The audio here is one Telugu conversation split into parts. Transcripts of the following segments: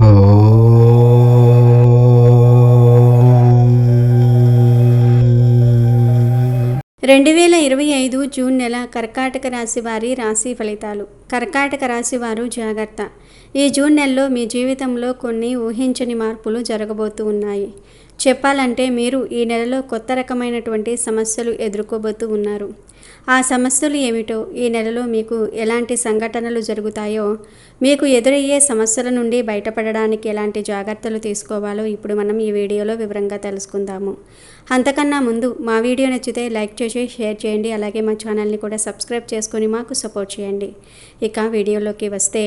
రెండు వేల ఇరవై ఐదు జూన్ నెల కర్కాటక రాశి వారి రాశి ఫలితాలు. కర్కాటక రాశి వారు జాగ్రత్త. ఈ జూన్ నెలలో మీ జీవితంలో కొన్ని ఊహించని మార్పులు జరగబోతూ ఉన్నాయి. చెప్పాలంటే మీరు ఈ నెలలో కొత్త రకమైనటువంటి సమస్యలు ఎదుర్కోబోతూ ఉన్నారు. ఆ సమస్యలు ఏమిటో ఈ నెలలో మీకు ఎలాంటి సంఘటనలు జరుగుతాయో మీకు ఎదురయ్యే సమస్యల నుండి బయటపడడానికి ఎలాంటి జాగ్రత్తలు తీసుకోవాలో ఇప్పుడు మనం ఈ వీడియోలో వివరంగా తెలుసుకుందాము. అంతకన్నా ముందు మా వీడియో నచ్చితే లైక్ చేసి షేర్ చేయండి. అలాగే మా ఛానల్ని కూడా సబ్స్క్రైబ్ చేసుకొని మాకు సపోర్ట్ చేయండి. ఇక వీడియోలోకి వస్తే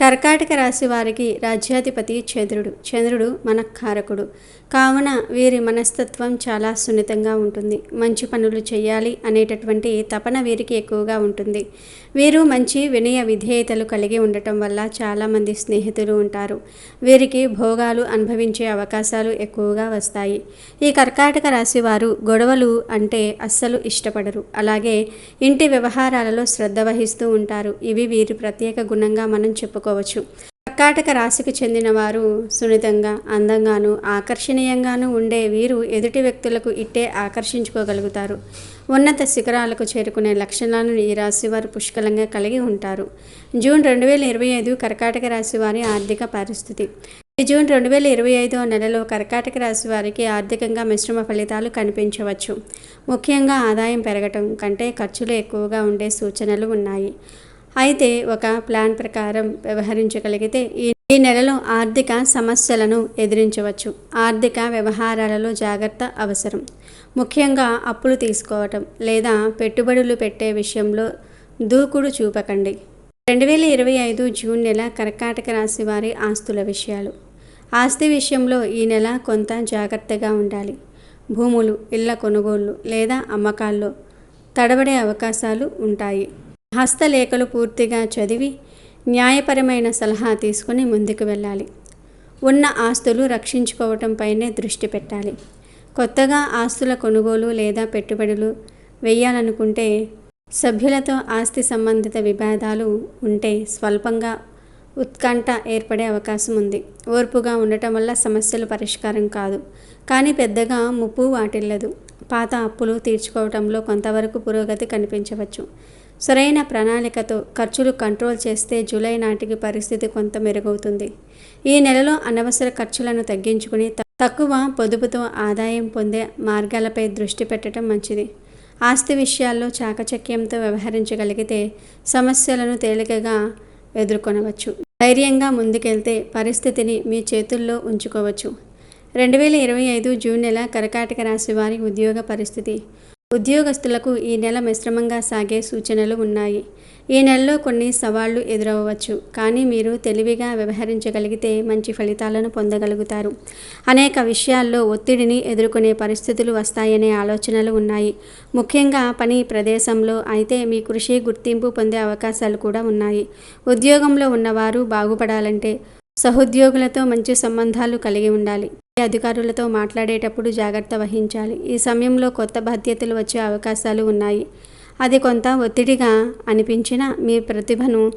కర్కాటక రాశి వారికి రాజ్యాధిపతి చంద్రుడు. చంద్రుడు మనఃకారకుడు. కావున వీరి మనస్తత్వం చాలా సున్నితంగా ఉంటుంది. మంచి పనులు చేయాలి అనేటటువంటి తపన వీరికి ఎక్కువగా ఉంటుంది. వీరు మంచి వినయ విధేయతలు కలిగి ఉండటం వల్ల చాలామంది స్నేహితులు ఉంటారు. వీరికి భోగాలు అనుభవించే అవకాశాలు ఎక్కువగా వస్తాయి. ఈ కర్కాటక రాశి వారు గొడవలు అంటే అస్సలు ఇష్టపడరు. అలాగే ఇంటి వ్యవహారాలలో శ్రద్ధ వహిస్తూ ఉంటారు. ఇవి వీరి ప్రత్యేక గుణంగా మనం చెప్పుకో చెప్పుకోవచ్చు కర్కాటక రాశికి చెందిన వారు సున్నితంగా అందంగాను ఆకర్షణీయంగాను ఉండే వీరు ఎదుటి వ్యక్తులకు ఇట్టే ఆకర్షించుకోగలుగుతారు. ఉన్నత శిఖరాలకు చేరుకునే లక్షణాలను ఈ రాశి వారు పుష్కలంగా కలిగి ఉంటారు. జూన్ రెండు వేల ఇరవై ఐదు కర్కాటక రాశి వారి ఆర్థిక పరిస్థితి. జూన్ రెండు వేల ఇరవై ఐదో నెలలో కర్కాటక రాశి వారికి ఆర్థికంగా మిశ్రమ ఫలితాలు కనిపించవచ్చు. ముఖ్యంగా ఆదాయం పెరగటం కంటే ఖర్చులు ఎక్కువగా ఉండే సూచనలు ఉన్నాయి. అయితే ఒక ప్లాన్ ప్రకారం వ్యవహరించగలిగితే ఈ ఈ నెలలో ఆర్థిక సమస్యలను ఎదిరించవచ్చు. ఆర్థిక వ్యవహారాలలో జాగ్రత్త అవసరం. ముఖ్యంగా అప్పులు తీసుకోవటం లేదా పెట్టుబడులు పెట్టే విషయంలో దూకుడు చూపకండి. రెండు వేల ఇరవై ఐదు జూన్ నెల కర్కాటక రాశి వారి ఆస్తుల విషయాలు. ఆస్తి విషయంలో ఈ నెల కొంత జాగ్రత్తగా ఉండాలి. భూములు ఇళ్ళ కొనుగోళ్ళు లేదా అమ్మకాల్లో తడబడే అవకాశాలు ఉంటాయి. హస్తలేఖలు పూర్తిగా చదివి న్యాయపరమైన సలహా తీసుకుని ముందుకు వెళ్ళాలి. ఉన్న ఆస్తులు రక్షించుకోవటంపైనే దృష్టి పెట్టాలి. కొత్తగా ఆస్తుల కొనుగోలు లేదా పెట్టుబడులు వేయాలనుకుంటే సభ్యులతో ఆస్తి సంబంధిత విభేదాలు ఉంటే స్వల్పంగా ఉత్కంఠ ఏర్పడే అవకాశం ఉంది. ఓర్పుగా ఉండటం వల్ల సమస్యలు పరిష్కారం కాదు. కానీ పెద్దగా ముప్పు వాటిల్లదు. పాత అప్పులు తీర్చుకోవటంలో కొంతవరకు పురోగతి కనిపించవచ్చు. సరైన ప్రణాళికతో ఖర్చులు కంట్రోల్ చేస్తే జూలై నాటికి పరిస్థితి కొంత మెరుగవుతుంది. ఈ నెలలో అనవసర ఖర్చులను తగ్గించుకుని తక్కువ పొదుపుతో ఆదాయం పొందే మార్గాలపై దృష్టి పెట్టడం మంచిది. ఆస్తి విషయాల్లో చాకచక్యంతో వ్యవహరించగలిగితే సమస్యలను తేలికగా ఎదుర్కొనవచ్చు. ధైర్యంగా ముందుకెళ్తే పరిస్థితిని మీ చేతుల్లో ఉంచుకోవచ్చు. రెండు వేల ఇరవై ఐదు జూన్ నెల కర్కాటక రాశి వారి ఉద్యోగ పరిస్థితి. ఉద్యోగస్తులకు ఈ నెల మిశ్రమంగా సాగే సూచనలు ఉన్నాయి. ఈ నెలలో కొన్ని సవాళ్ళు ఎదురవ్వచ్చు. కానీ మీరు తెలివిగా వ్యవహరించగలిగితే మంచి ఫలితాలను పొందగలుగుతారు. అనేక విషయాల్లో ఒత్తిడిని ఎదుర్కొనే పరిస్థితులు వస్తాయనే ఆలోచనలు ఉన్నాయి. ముఖ్యంగా పని ప్రదేశంలో అయితే మీ కృషి గుర్తింపు పొందే అవకాశాలు కూడా ఉన్నాయి. ఉద్యోగంలో ఉన్నవారు బాగుపడాలంటే సహోద్యోగులతో మంచి సంబంధాలు కలిగి ఉండాలి. అధికారులతో మాట్లాడేటప్పుడు జాగ్రత్త వహించాలి. ఈ సమయంలో కొత్త బాధ్యతలు వచ్చే అవకాశాలు ఉన్నాయి. అది కొంత ఒత్తిడిగా అనిపించిన మీ ప్రతిభను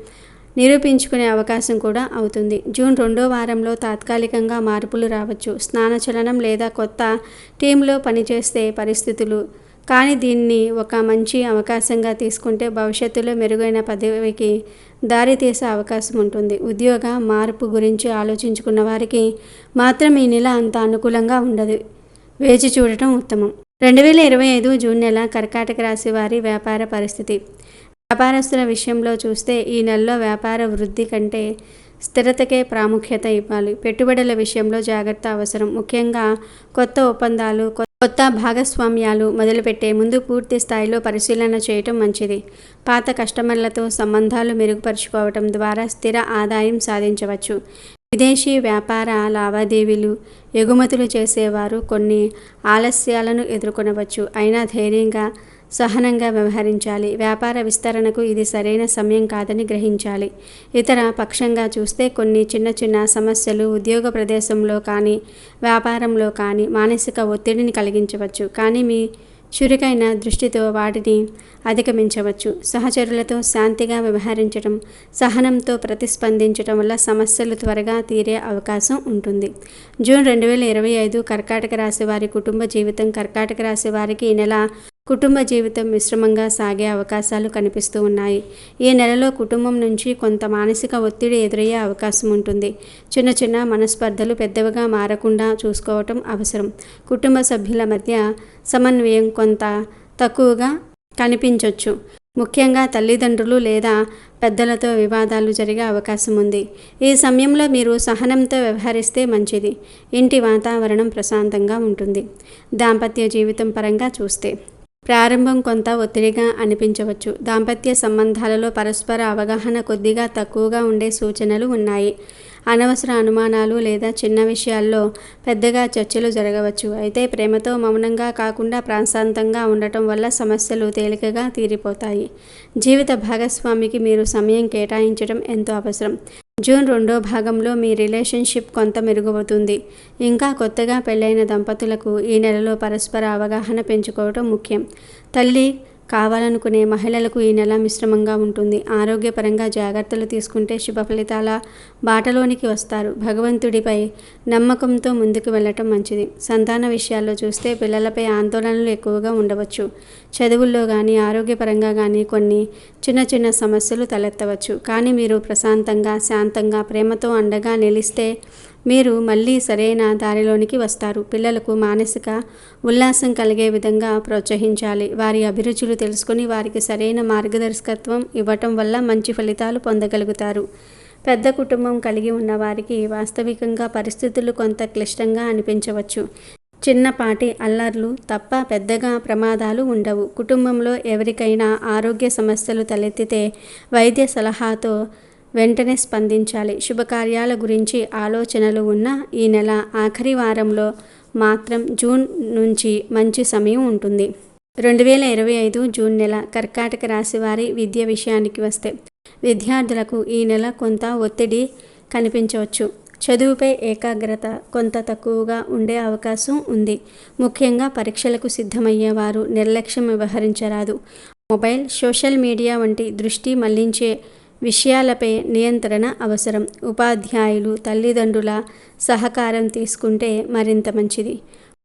నిరూపించుకునే అవకాశం కూడా అవుతుంది. జూన్ రెండో వారంలో తాత్కాలికంగా మార్పులు రావచ్చు. స్నానచలనం లేదా కొత్త టీంలో పనిచేస్తే పరిస్థితులు కానీ దీన్ని ఒక మంచి అవకాశంగా తీసుకుంటే భవిష్యత్తులో మెరుగైన పదవికి దారి తీసే అవకాశం ఉంటుంది. ఉద్యోగ మార్పు గురించి ఆలోచించుకున్న వారికి మాత్రం ఈ నెల అంత అనుకూలంగా ఉండదు. వేచి చూడటం ఉత్తమం. రెండు వేల ఇరవై ఐదు జూన్ నెల కర్కాటక రాశి వారి వ్యాపార పరిస్థితి. వ్యాపారస్తుల విషయంలో చూస్తే ఈ నెలలో వ్యాపార వృద్ధి కంటే స్థిరతకే ప్రాముఖ్యత ఇవ్వాలి. పెట్టుబడుల విషయంలో జాగ్రత్త అవసరం. ముఖ్యంగా కొత్త ఒప్పందాలు కొత్త భాగస్వామ్యాలు మొదలుపెట్టే ముందు పూర్తి స్థాయిలో పరిశీలన చేయటం మంచిది. పాత కస్టమర్లతో సంబంధాలు మెరుగుపరుచుకోవటం ద్వారా స్థిర ఆదాయం సాధించవచ్చు. విదేశీ వ్యాపార లావాదేవీలు ఎగుమతులు చేసేవారు కొన్ని ఆలస్యాలను ఎదుర్కొనవచ్చు. అయినా ధైర్యంగా సహనంగా వ్యవహరించాలి. వ్యాపార విస్తరణకు ఇది సరైన సమయం కాదని గ్రహించాలి. ఇతర పక్షంగా చూస్తే కొన్ని చిన్న చిన్న సమస్యలు ఉద్యోగ ప్రదేశంలో కానీ వ్యాపారంలో కానీ మానసిక ఒత్తిడిని కలిగించవచ్చు. కానీ మీ చురుకైన దృష్టితో వాటిని అధిగమించవచ్చు. సహచరులతో శాంతిగా వ్యవహరించడం సహనంతో ప్రతిస్పందించడం వల్ల సమస్యలు త్వరగా తీరే అవకాశం ఉంటుంది. జూన్ రెండు వేల ఇరవై ఐదు కర్కాటక రాశి వారి కుటుంబ జీవితం. కర్కాటక రాశి వారికి ఈ నెల కుటుంబ జీవితం మిశ్రమంగా సాగే అవకాశాలు కనిపిస్తూ ఉన్నాయి. ఈ నెలలో కుటుంబం నుంచి కొంత మానసిక ఒత్తిడి ఎదురయ్యే అవకాశం ఉంటుంది. చిన్న చిన్న మనస్పర్ధలు పెద్దవిగా మారకుండా చూసుకోవటం అవసరం. కుటుంబ సభ్యుల మధ్య సమన్వయం కొంత తక్కువగా కనిపించవచ్చు ముఖ్యంగా తల్లిదండ్రులు లేదా పెద్దలతో వివాదాలు జరిగే అవకాశం ఉంది. ఈ సమయంలో మీరు సహనంతో వ్యవహరిస్తే మంచిది. ఇంటి వాతావరణం ప్రశాంతంగా ఉంటుంది. దాంపత్య జీవితం పరంగా చూస్తే ప్రారంభం కొంత ఒత్తిడిగా అనిపించవచ్చు. దాంపత్య సంబంధాలలో పరస్పర అవగాహన కొద్దిగా తక్కువగా ఉండే సూచనలు ఉన్నాయి. అనవసర అనుమానాలు లేదా చిన్న విషయాల్లో పెద్దగా చర్చలు జరగవచ్చు. అయితే ప్రేమతో మౌనంగా కాకుండా ప్రశాంతంగా ఉండటం వల్ల సమస్యలు తేలికగా తీరిపోతాయి. జీవిత భాగస్వామికి మీరు సమయం కేటాయించడం ఎంతో అవసరం. జూన్ రెండో భాగంలో మీ రిలేషన్షిప్ కొంత మెరుగుపడుతుంది. ఇంకా కొత్తగా పెళ్ళైన దంపతులకు ఈ నెలలో పరస్పర అవగాహన పెంచుకోవటం ముఖ్యం. తల్లి కావాలనుకునే మహిళలకు ఈ నెల మిశ్రమంగా ఉంటుంది. ఆరోగ్యపరంగా జాగ్రత్తలు తీసుకుంటే శుభ ఫలితాల బాటలోనికి వస్తారు. భగవంతుడిపై నమ్మకంతో ముందుకు వెళ్ళటం మంచిది. సంతాన విషయాల్లో చూస్తే పిల్లలపై ఆందోళనలు ఎక్కువగా ఉండవచ్చు. చదువుల్లో కానీ ఆరోగ్యపరంగా కానీ కొన్ని చిన్న చిన్న సమస్యలు తలెత్తవచ్చు. కానీ మీరు ప్రశాంతంగా శాంతంగా ప్రేమతో అండగా నిలిస్తే మీరు మళ్ళీ సరైన దారిలోనికి వస్తారు. పిల్లలకు మానసిక ఉల్లాసం కలిగే విధంగా ప్రోత్సహించాలి. వారి అభిరుచులు తెలుసుకుని వారికి సరైన మార్గదర్శకత్వం ఇవ్వటం వల్ల మంచి ఫలితాలు పొందగలుగుతారు. పెద్ద కుటుంబం కలిగి ఉన్న వారికి వాస్తవికంగా పరిస్థితులు కొంత క్లిష్టంగా అనిపించవచ్చు. చిన్నపాటి అల్లర్లు తప్ప పెద్దగా ప్రమాదాలు ఉండవు. కుటుంబంలో ఎవరికైనా ఆరోగ్య సమస్యలు తలెత్తితే వైద్య సలహాతో వెంటనే స్పందించాలి. శుభకార్యాల గురించి ఆలోచనలు ఉన్న ఈ నెల ఆఖరి వారంలో మాత్రం జూన్ నుంచి మంచి సమయం ఉంటుంది. రెండు వేల ఇరవై ఐదు జూన్ నెల కర్కాటక రాశి వారి విద్య విషయానికి వస్తే విద్యార్థులకు ఈ నెల కొంత ఒత్తిడి కనిపించవచ్చు. చదువుపై ఏకాగ్రత కొంత తక్కువగా ఉండే అవకాశం ఉంది. ముఖ్యంగా పరీక్షలకు సిద్ధమయ్యేవారు నిర్లక్ష్యం వ్యవహరించరాదు. మొబైల్ సోషల్ మీడియా వంటి దృష్టి మళ్ళించే విషయాలపై నియంత్రణ అవసరం. ఉపాధ్యాయులు తల్లిదండ్రుల సహకారం తీసుకుంటే మరింత మంచిది.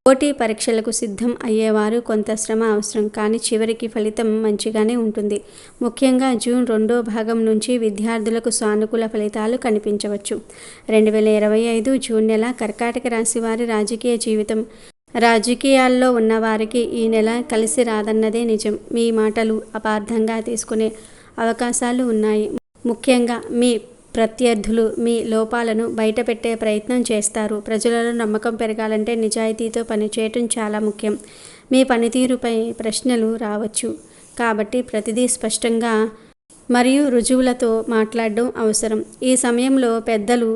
పోటీ పరీక్షలకు సిద్ధం అయ్యేవారు కొంత శ్రమ అవసరం కానీ చివరికి ఫలితం మంచిగానే ఉంటుంది. ముఖ్యంగా జూన్ రెండో భాగం నుంచి విద్యార్థులకు సానుకూల ఫలితాలు కనిపించవచ్చు. రెండు వేల ఇరవై ఐదు జూన్ నెల కర్కాటక రాశి వారి రాజకీయ జీవితం. రాజకీయాల్లో ఉన్నవారికి ఈ నెల కలిసి రాదన్నదే నిజం. మీ మాటలు అపార్థంగా తీసుకునే అవకాశాలు ఉన్నాయి. ముఖ్యంగా మీ ప్రత్యర్థులు మీ లోపాలను బయటపెట్టే ప్రయత్నం చేస్తారు. ప్రజలలో నమ్మకం పెరగాలంటే నిజాయితీతో పనిచేయటం చాలా ముఖ్యం. మీ పనితీరుపై ప్రశ్నలు రావచ్చు. కాబట్టి ప్రతిదీ స్పష్టంగా మరియు రుజువులతో మాట్లాడడం అవసరం. ఈ సమయంలో పెద్దలు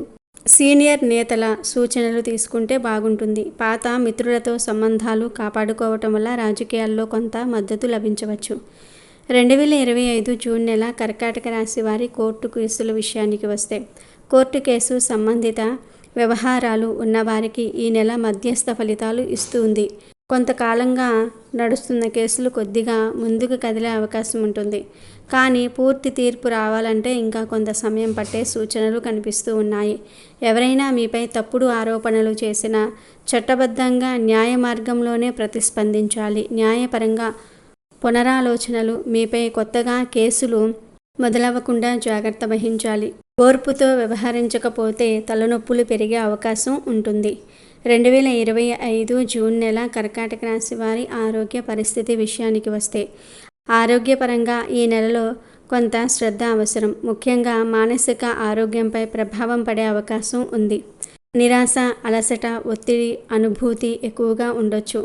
సీనియర్ నేతల సూచనలు తీసుకుంటే బాగుంటుంది. పాత మిత్రులతో సంబంధాలు కాపాడుకోవటం వల్ల రాజకీయాల్లో కొంత మద్దతు లభించవచ్చు. రెండు వేల ఇరవై ఐదు జూన్ నెల కర్కాటక రాశి వారి కోర్టు కేసుల విషయానికి వస్తే కోర్టు కేసు సంబంధిత వ్యవహారాలు ఉన్నవారికి ఈ నెల మధ్యస్థ ఫలితాలు ఇస్తుంది కొంతకాలంగా నడుస్తున్న కేసులు కొద్దిగా ముందుకు కదిలే అవకాశం ఉంటుంది. కానీ పూర్తి తీర్పు రావాలంటే ఇంకా కొంత సమయం పట్టే సూచనలు కనిపిస్తూ ఉన్నాయి. ఎవరైనా మీపై తప్పుడు ఆరోపణలు చేసినా చట్టబద్ధంగా న్యాయ మార్గంలోనే ప్రతిస్పందించాలి. న్యాయపరంగా పునరాలోచనలు మీపై కొత్తగా కేసులు మొదలవ్వకుండా జాగ్రత్త వహించాలి. ఓర్పుతో వ్యవహరించకపోతే తలనొప్పులు పెరిగే అవకాశం ఉంటుంది. రెండు వేల ఇరవై ఐదు జూన్ నెల కర్కాటక రాశి వారి ఆరోగ్య పరిస్థితి విషయానికి వస్తే ఆరోగ్యపరంగా ఈ నెలలో కొంత శ్రద్ధ అవసరం. ముఖ్యంగా మానసిక ఆరోగ్యంపై ప్రభావం పడే అవకాశం ఉంది. నిరాశ అలసట ఒత్తిడి అనుభూతి ఎక్కువగా ఉండొచ్చు.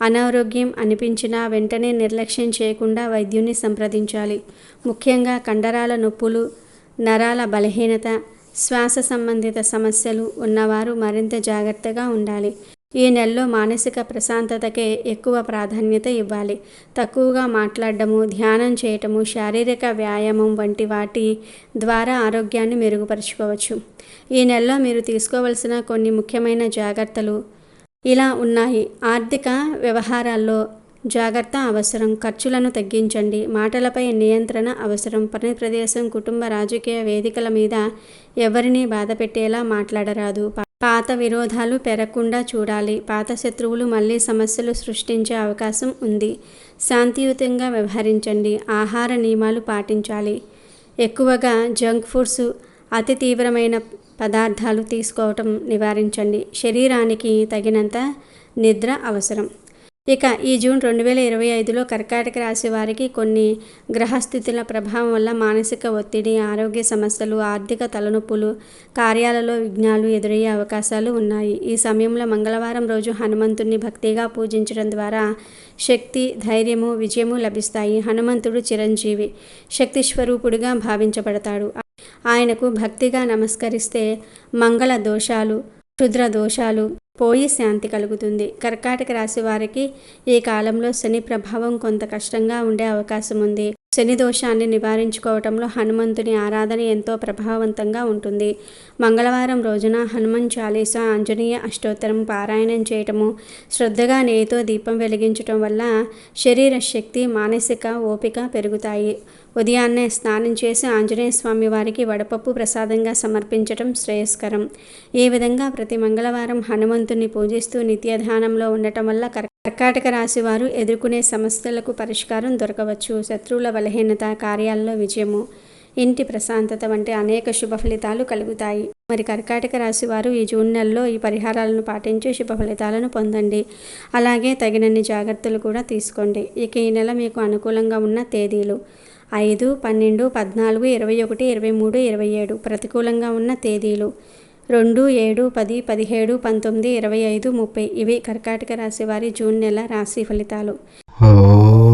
అనారోగ్యం అనిపించినా వెంటనే నిర్లక్ష్యం చేయకుండా వైద్యుని సంప్రదించాలి. ముఖ్యంగా కండరాల నొప్పులు నరాల బలహీనత శ్వాస సంబంధిత సమస్యలు ఉన్నవారు మరింత జాగ్రత్తగా ఉండాలి. ఈ నెలలో మానసిక ప్రశాంతతకే ఎక్కువ ప్రాధాన్యత ఇవ్వాలి. తక్కువగా మాట్లాడటము ధ్యానం చేయటము శారీరక వ్యాయామం వంటి వాటి ద్వారా ఆరోగ్యాన్ని మెరుగుపరుచుకోవచ్చు. ఈ నెలలో మీరు తీసుకోవలసిన కొన్ని ముఖ్యమైన జాగ్రత్తలు ఇలా ఉన్నాయి. ఆర్థిక వ్యవహారాల్లో జాగ్రత్త అవసరం. ఖర్చులను తగ్గించండి. మాటలపై నియంత్రణ అవసరం. పని ప్రదేశం కుటుంబ రాజకీయ వేదికల మీద ఎవరిని బాధ పెట్టేలా మాట్లాడరాదు. పాత విరోధాలు పెరగకుండా చూడాలి. పాత శత్రువులు మళ్ళీ సమస్యలు సృష్టించే అవకాశం ఉంది. శాంతియుతంగా వ్యవహరించండి. ఆహార నియమాలు పాటించాలి. ఎక్కువగా జంక్ ఫుడ్స్ అతి తీవ్రమైన పదార్థాలు తీసుకోవటం నివారించండి. శరీరానికి తగినంత నిద్ర అవసరం. ఇక ఈ జూన్ రెండు వేల ఇరవై ఐదులో కర్కాటక రాశి వారికి కొన్ని గ్రహస్థితుల ప్రభావం వల్ల మానసిక ఒత్తిడి ఆరోగ్య సమస్యలు ఆర్థిక తలనొప్పులు కార్యాలలో విఘ్నాలు ఎదురయ్యే అవకాశాలు ఉన్నాయి. ఈ సమయంలో మంగళవారం రోజు హనుమంతుడిని భక్తిగా పూజించడం ద్వారా శక్తి ధైర్యము విజయము లభిస్తాయి. హనుమంతుడు చిరంజీవి శక్తి స్వరూపుడిగా భావించబడతాడు. ఆయనకు భక్తిగా నమస్కరిస్తే మంగళ దోషాలు క్షుద్ర దోషాలు పోయి శాంతి కలుగుతుంది. కర్కాటక రాశి వారికి ఈ కాలంలో శని ప్రభావం కొంత కష్టంగా ఉండే అవకాశం ఉంది శని దోషాన్ని నివారించుకోవటంలో హనుమంతుని ఆరాధన ఎంతో ప్రభావవంతంగా ఉంటుంది. మంగళవారం రోజున హనుమన్ చాలీసా ఆంజనేయ అష్టోత్తరం పారాయణం చేయటము శ్రద్ధగా నెయ్యితో దీపం వెలిగించటం వల్ల శరీర శక్తి మానసిక ఓపిక పెరుగుతాయి. ఉదయాన్నే స్నానం చేసి ఆంజనేయ స్వామి వారికి వడపప్పు ప్రసాదంగా సమర్పించటం శ్రేయస్కరం. ఈ విధంగా ప్రతి మంగళవారం హనుమంతుని పూజిస్తూ నిత్యధానంలో ఉండటం వల్ల కర్- కర్కాటక రాశి వారు ఎదుర్కొనే సమస్యలకు పరిష్కారం దొరకవచ్చు. శత్రువుల బలహీనత కార్యాల్లో విజయము ఇంటి ప్రశాంతత వంటి అనేక శుభ ఫలితాలు కలుగుతాయి. మరి కర్కాటక రాశి వారు ఈ జూన్ నెలలో ఈ పరిహారాలను పాటించి శుభ ఫలితాలను పొందండి. అలాగే తగినన్ని జాగ్రత్తలు కూడా తీసుకోండి. ఇక ఈ నెల మీకు అనుకూలంగా ఉన్న తేదీలు ఐదు పన్నెండు పద్నాలుగు ఇరవై ఒకటి ఇరవై మూడు ఇరవై ఏడు ప్రతికూలంగా ఉన్న తేదీలు రెండు ఏడు పది పదిహేడు పంతొమ్మిది ఇరవై ఐదు ముప్పై ఇవి కర్కాటక రాశి వారి జూన్ నెల రాశి ఫలితాలు. ఓ